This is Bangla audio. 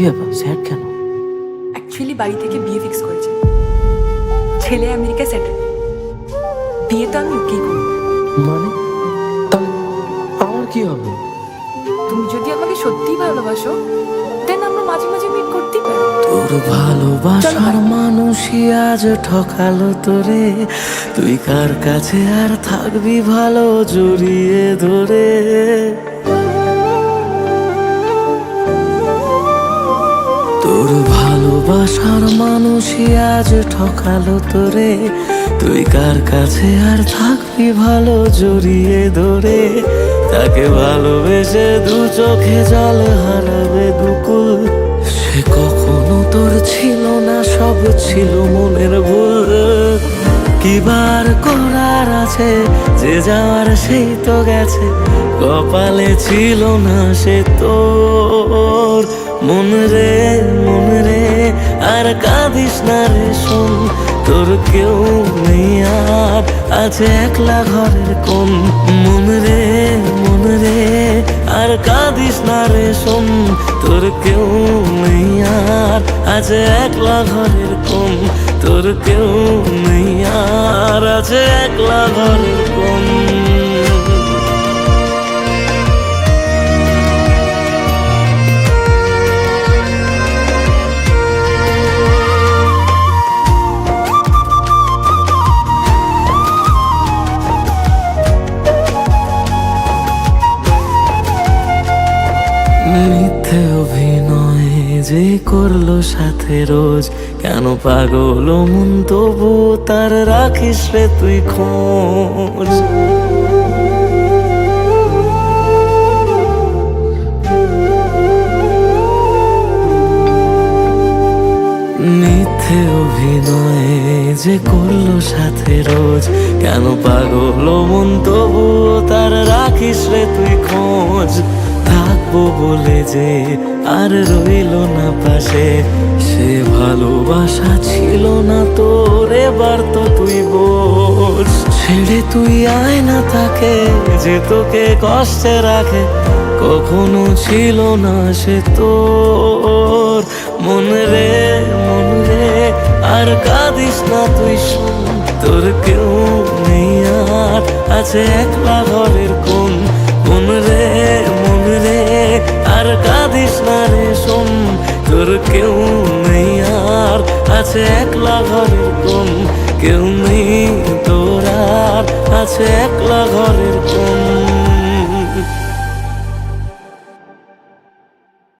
কি ব্যাপার স্যাড কেন? অ্যাকচুয়ালি বাড়ি থেকে বিয়ে ফিক্স করেছে। ছেলে আমেরিকা সেটেল বিয়ে তো আমি ওকেই করব। মানে? তাহলে আমার কি হবে? তুমি যদি আমাকে সত্যিই ভালোবাসো দেন আমরা মাঝে মাঝে মিট করতেই পারি। তোর ভালোবাসার মানুষই আজ ঠকালো তোরে। তুই কার কাছে আর থাকবি ভালো জড়িয়ে ধরে? ভালোবাসার মানুষই আজ ঠকালো তোরে। তুই কার কাছে আর থাকবি ভালো জড়িয়ে ধরে? তাকে ভালোবেসে দু চোখে জল হারাবে দুকুল। সে কখনো তোর ছিল না, সব ছিল মনের ভুল। কিবার করার আছে, যে যাওয়ার সেই তো গেছে। কপালে ছিল না সে তোর। মন রে রে আর কাঁদিস না রে, শোন, তোর কেউ নেই আর আছে একলা ঘরের কোন। মন রে মন রে, আর কাঁদিস না রে, শোন, তোর কেউ নেই আর আছে একলা ঘরের কোন। তোর কেউ নেই আর আছে একলা ঘরের মিথ্যে অভিনয় যে করল সাথে রোজ, কেন পাগল মন তবু তার রাখিস রে তুই খোঁজ? মিথ্যে অভিনয় যে করল সাথে রোজ, কেন পাগল মন তবু তার রাখিস রে তুই খোঁজ? থাকব বলে যে আর রইল না পাশে, সে ভালোবাসা ছিল না তোর, এবার তো তুই বোঝ। ছেড়ে তুই আয় না তাকে, যে তোকে কষ্টে রাখে, কখনো ছিল না সে তোর। মন রে মন রে, আর কাঁদিস না তুই শোন তোর কেউ নেই আর, আছে একলা ঘরের কোন আর কাঁদিস না রে শোন তোর কেউ নেই আর। আছে একলা ঘরের কম কেউ নেই তোর আর। আছে একলা কোন